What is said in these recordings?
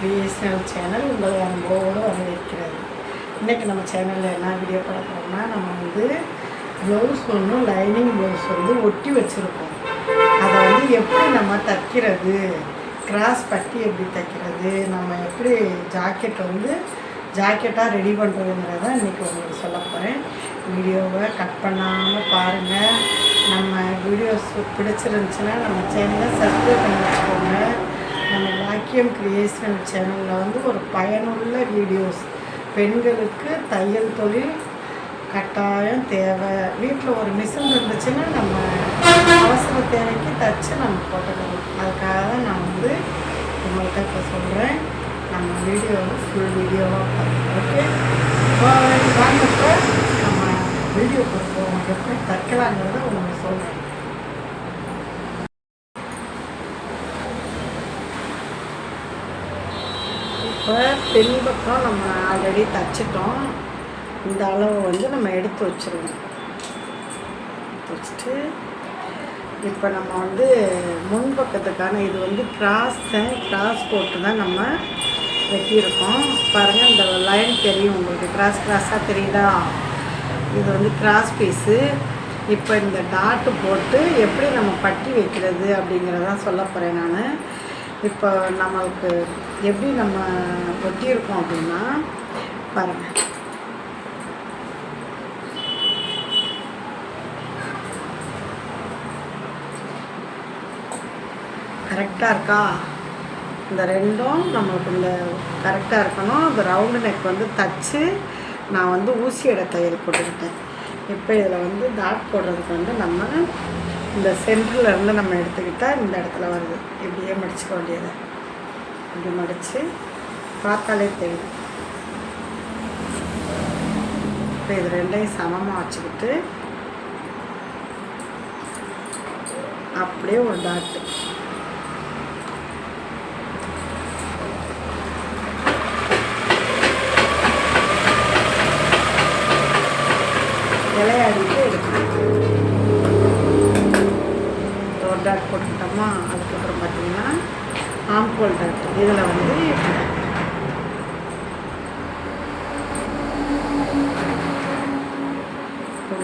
Creational channel உங்களை அன்போடு வரவேற்கிறது. இன்றைக்கி நம்ம சேனலில் என்ன வீடியோ பார்க்குறோம்னா நம்ம வந்து ப்ளவுஸ் ஒன்றும் லைனிங் ப்ளவுஸ் வந்து ஒட்டி வச்சுருக்கோம். அதை வந்து எப்படி நம்ம தைக்கிறது கிராஸ் பட்டி எப்படி தைக்கிறது நம்ம எப்படி ஜாக்கெட் வந்து ஜாக்கெட்டாக ரெடி பண்ணுறதுங்கிறத இன்றைக்கி உங்களுக்கு சொல்ல போகிறேன் வீடியோவை கட் பண்ணாமல் பாருங்கள் நம்ம வீடியோஸ் பிடிச்சிருந்துச்சுன்னா நம்ம சேனலை சப்ஸ்கிரைப் பண்ணி வச்சுக்கோங்க. நம்ம வாக்கியம் கிரியேஷன் சேனலில் வந்து ஒரு பயனுள்ள வீடியோஸ். பெண்களுக்கு தையல் தொழில் கட்டாயம் தேவை. வீட்டில் ஒரு மிஷின் இருந்துச்சுன்னா நம்ம அவசர தேவைக்கு தச்சு நம்ம போட்டுக்கணும் அதுக்காக தான் நான் வந்து உங்கள்கிட்ட இப்போ சொல்கிறேன் நம்ம வீடியோ ஃபுல் வீடியோவாக பார்க்கணும் ஓகே இப்போ இப்போ நம்ம வீடியோ போகிறோம் எப்படி தைக்கலாங்கிறத உங்களுக்கு சொல்கிறேன் இப்போ பெண் பக்கம் நம்ம ஆல்ரெடி தைச்சிட்டோம். இந்த அளவு வந்து நம்ம எடுத்து வச்சுருவோம். எடுத்து வச்சுட்டு இப்போ நம்ம வந்து முன் பக்கத்துக்கான இது வந்து கிராஸ் கிராஸ் போட்டு தான் நம்ம வெட்டியிருக்கோம். பாருங்கள் இந்த லைன் தெரியும் உங்களுக்கு. கிராஸ் கிராஸாக தெரியுதா? இது வந்து கிராஸ் பீஸு இப்போ இந்த டாட்டு போட்டு எப்படி நம்ம பட்டி வைக்கிறது அப்படிங்கிறதான் சொல்ல போகிறேன் நான். இப்போ நம்மளுக்கு எப்படி நம்ம ஒட்டியிருக்கோம் அப்படின்னா பாருங்கள் கரெக்டாக இருக்கா? இந்த ரெண்டும் நம்மளுக்கு இந்த கரெக்டாக இருக்கணும். இந்த ரவுண்டு நெக் வந்து தச்சு நான் வந்து ஊசி எடை தையல் போட்டுக்கிட்டேன். இப்போ இதில் வந்து டாட் போடுறதுக்கு வந்து நம்ம இந்த சென்டரில் இருந்து நம்ம எடுத்துக்கிட்டால் இந்த இடத்துல வருது. இப்படியே மடிச்சுக்க வேண்டியதை. இப்படி மடித்து பார்த்தாலே தெரியும் இப்போ இது ரெண்டையும் சமமாக வச்சுக்கிட்டு அப்படியே ஒரு டாட்டு விளையாடிட்டு எடுக்கணும். ஒரு டாட் போட்டுக்கிட்டோமா? அதுக்கப்புறம் பார்த்தீங்கன்னா ஆம்கோல் டாட் இதில் வந்து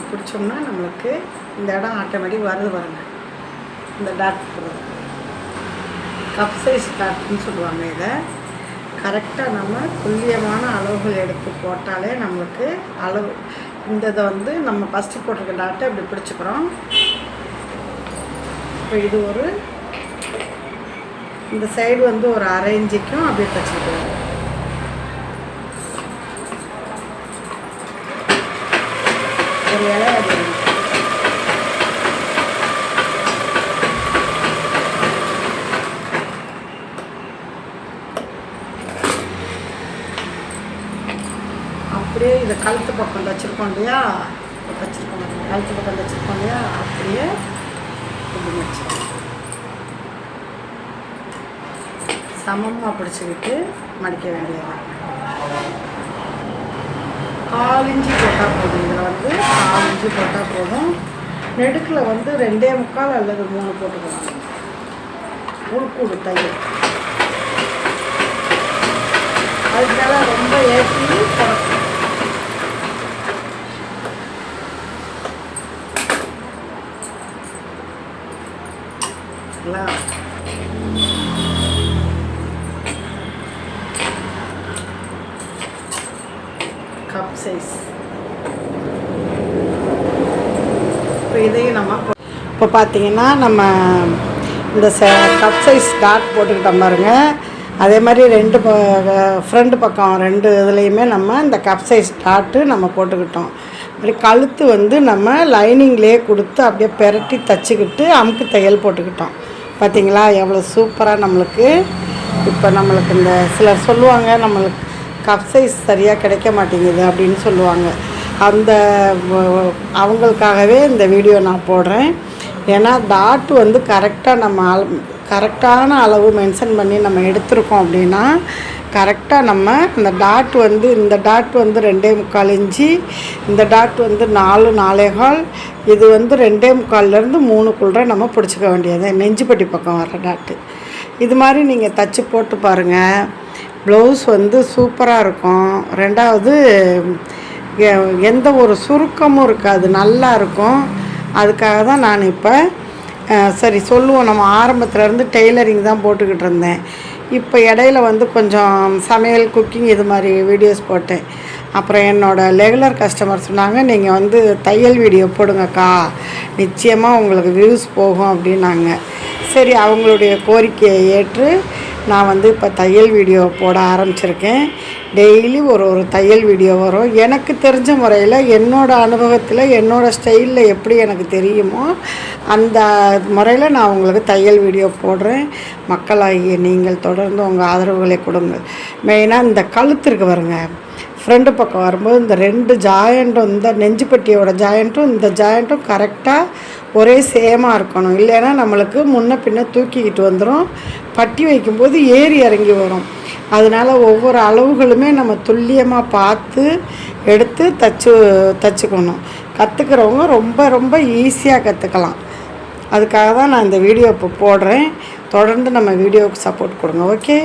பிடிச்சோம்னா நம்மளுக்கு இந்த இடம் ஆட்டோமேட்டிக் வருது பாருங்க இந்த டாட் போடுறது கப் சைஸ் டாட்னு சொல்லுவாங்க இதை. கரெக்டாக நம்ம துல்லியமான அளவுகள் எடுத்து போட்டாலே நம்மளுக்கு அளவு இந்த இதை வந்து நம்ம ஃபஸ்ட்டு போட்டிருக்க டாட்டை இப்படி பிடிச்சிக்கிறோம். இப்போ இது ஒரு இந்த சைடு வந்து ஒரு அரை இன்ச்சுக்கும் அப்படியே தச்சுக்கிட்டு ஒரு இலை அப்படியே இதை கழுத்து பக்கம் தச்சிருக்கோம் இல்லையா? தச்சுருக்கோம். கழுத்து பக்கம் தச்சுருக்கோம் இல்லையா? அப்படியே இப்படி வச்சிருக்கோம் சமமாக பிடிச்சிக்கிட்டு மடிக்க வேண்டியது கால் இஞ்சி போட்டால் போதும். இதில் வந்து கால் இஞ்சி போட்டால் போதும். நெடுக்கில் வந்து ரெண்டே முக்கால் அல்லது மூணு போட்டுக்கலாம். உள்கூடு தயிர். அதுக்கு ரொம்ப ஏற்றி போடணும் சரிங்களா? கப் சைஸ் இப்போ இதையும் நம்ம இப்போ பார்த்தீங்கன்னா நம்ம இந்த ச கப் சைஸ் டாட் போட்டுக்கிட்டோம் பாருங்க. அதே மாதிரி ரெண்டு ப ஃப்ரண்ட் பக்கம் ரெண்டு இதுலேயுமே நம்ம இந்த கப் சைஸ் டாட்டு நம்ம போட்டுக்கிட்டோம். அப்படி கழுத்து வந்து நம்ம லைனிங்லேயே கொடுத்து அப்படியே பெரட்டி தச்சுக்கிட்டு அமுக்கு தையல் போட்டுக்கிட்டோம். பார்த்தீங்களா எவ்வளோ சூப்பராக நம்மளுக்கு. இப்போ நம்மளுக்கு இந்த சிலர் சொல்லுவாங்க நம்மளுக்கு கப் சைஸ் சரியாக கிடைக்க மாட்டேங்குது அப்படின்னு சொல்லுவாங்க. அந்த அவங்களுக்காகவே இந்த வீடியோ நான் போடுறேன். ஏன்னா டாட் வந்து கரெக்டாக நம்ம அள கரெக்டான அளவு மென்ஷன் பண்ணி நம்ம எடுத்திருக்கோம் அப்படின்னா கரெக்டாக நம்ம அந்த டாட் வந்து இந்த டாட் வந்து ரெண்டே முக்கால் இன்ச்சு இந்த டாட் வந்து நாலு நாலேகால் இது வந்து ரெண்டே முக்கால்லேருந்து மூணுக்குள்ளே நம்ம பிடிச்சிக்க வேண்டியது. நெஞ்சுப்பட்டி பக்கம் வர டாட்டு இது மாதிரி நீங்கள் தச்சு போட்டு பாருங்கள் ப்ளவுஸ் வந்து சூப்பராக இருக்கும். ரெண்டாவது எந்த ஒரு சுருக்கமும் இருக்காது. நல்லா இருக்கும். அதுக்காக தான் நான் இப்போ சரி சொல்லுவோம். நம்ம ஆரம்பத்துலேருந்து டெய்லரிங் தான் போட்டுக்கிட்டு இருந்தேன். இப்போ இடையில வந்து கொஞ்சம் சமையல் குக்கிங் இது மாதிரி வீடியோஸ் போட்டேன். அப்புறம் என்னோடய ரெகுலர் கஸ்டமர் சொன்னாங்க நீங்கள் வந்து தையல் வீடியோ போடுங்கக்கா. நிச்சயமாக உங்களுக்கு வியூஸ் போகும் அப்படின்னாங்க. சரி அவங்களுடைய கோரிக்கையை ஏற்று நான் வந்து இப்போ தையல் வீடியோ போட ஆரம்பிச்சிருக்கேன். டெய்லி ஒரு ஒரு தையல் வீடியோ வரும். எனக்கு தெரிஞ்ச முறையில் என்னோடய அனுபவத்தில் என்னோடய ஸ்டைலில் எப்படி எனக்கு தெரியுமோ அந்த முறையில் நான் உங்களுக்கு தையல் வீடியோ போடுறேன். மக்களாகிய நீங்கள் தொடர்ந்து உங்கள் ஆதரவுகளை கொடுங்க மெயினாக இந்த கழுத்திற்கு வருங்க. ஃப்ரண்ட் பக்கம் வரும்போது இந்த ரெண்டு ஜாயிண்ட்டும் இந்த நெஞ்சுப்பட்டியோட ஜாயிண்ட்டும் இந்த ஜாயிண்ட்டும் கரெக்டாக ஒரே சேமாக இருக்கணும். இல்லைன்னா நம்மளுக்கு முன்ன பின்ன தூக்கிக்கிட்டு வந்துடும் பட்டி வைக்கும்போது ஏறி இறங்கி வரும். அதனால் ஒவ்வொரு அளவுகளுமே நம்ம துல்லியமாக பார்த்து எடுத்து தச்சு தச்சுக்கணும். கற்றுக்கிறவங்க ரொம்ப ரொம்ப ஈஸியாக கற்றுக்கலாம் அதுக்காக தான் நான் இந்த வீடியோ இப்போ போடுறேன். தொடர்ந்து நம்ம வீடியோவுக்கு சப்போர்ட் கொடுங்க ஓகே